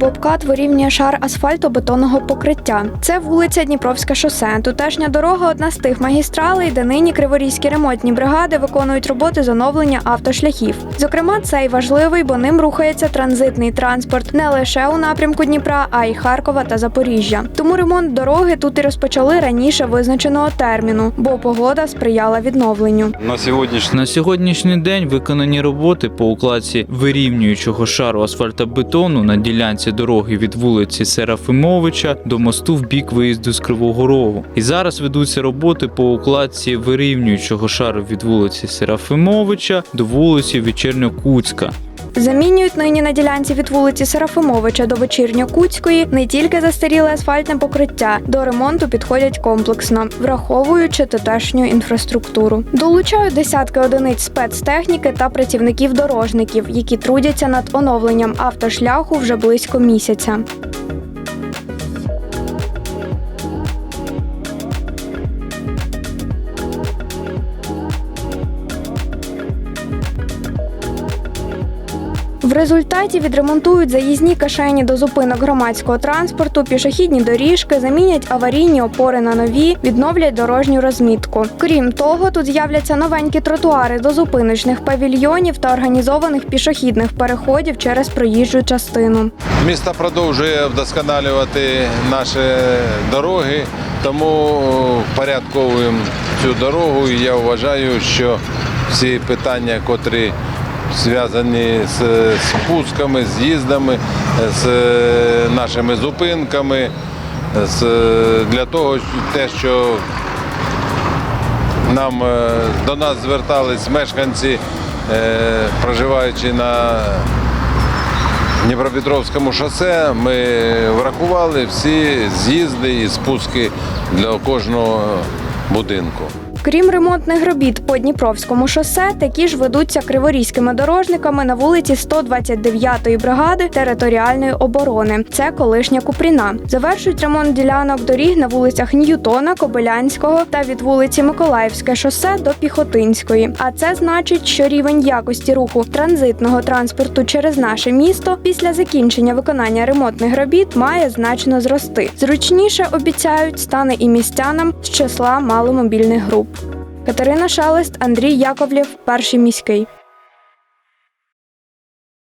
самокат вирівнює шар асфальтобетонного покриття. Це вулиця Дніпровське шосе. Тутешня дорога одна з тих магістралей, де нині криворізькі ремонтні бригади виконують роботи з оновлення автошляхів. Зокрема, цей важливий, бо ним рухається транзитний транспорт не лише у напрямку Дніпра, а й Харкова та Запоріжжя. Тому ремонт дороги тут і розпочали раніше визначеного терміну, бо погода сприяла відновленню. На сьогоднішній На сьогоднішній день виконані роботи по укладці вирівнюючого шару асфальтобетону на ділянці дороги від вулиці Серафимовича до мосту в бік виїзду з Кривого Рогу. І зараз ведуться роботи по укладці вирівнюючого шару від вулиці Серафимовича до вулиці Вечірньокуцька. Замінюють нині на ділянці від вулиці Серафимовича до Вечірньокутської не тільки застаріле асфальтне покриття, до ремонту підходять комплексно, враховуючи тутешню інфраструктуру. Долучають десятки одиниць спецтехніки та працівників дорожників, які трудяться над оновленням автошляху вже близько місяця. Результаті відремонтують заїзні кишені до зупинок громадського транспорту, пішохідні доріжки, замінять аварійні опори на нові, відновлять дорожню розмітку. Крім того, тут з'являться новенькі тротуари до зупиночних павільйонів та організованих пішохідних переходів через проїжджу частину. Місто продовжує вдосконалювати наші дороги, тому впорядковуємо цю дорогу. І я вважаю, що всі питання, котрі зв'язані з спусками, з'їздами, з нашими зупинками, з, для того, те, що нам е, до нас звертались мешканці, е, проживаючи на Дніпропетровському шосе ми врахували всі з'їзди і спуски для кожного будинку. Крім ремонтних робіт по Дніпровському шосе, такі ж ведуться криворізькими дорожниками на вулиці 129-ї бригади територіальної оборони. Це колишня Купріна. Завершують ремонт ділянок доріг на вулицях Ньютона, Кобилянського та від вулиці Миколаївське шосе до Піхотинської. А це значить, що рівень якості руху транзитного транспорту через наше місто після закінчення виконання ремонтних робіт має значно зрости. Зручніше обіцяють стане і містянам з числа маломобільних груп. Катерина Шелест, Андрій Яковлєв, перший міський.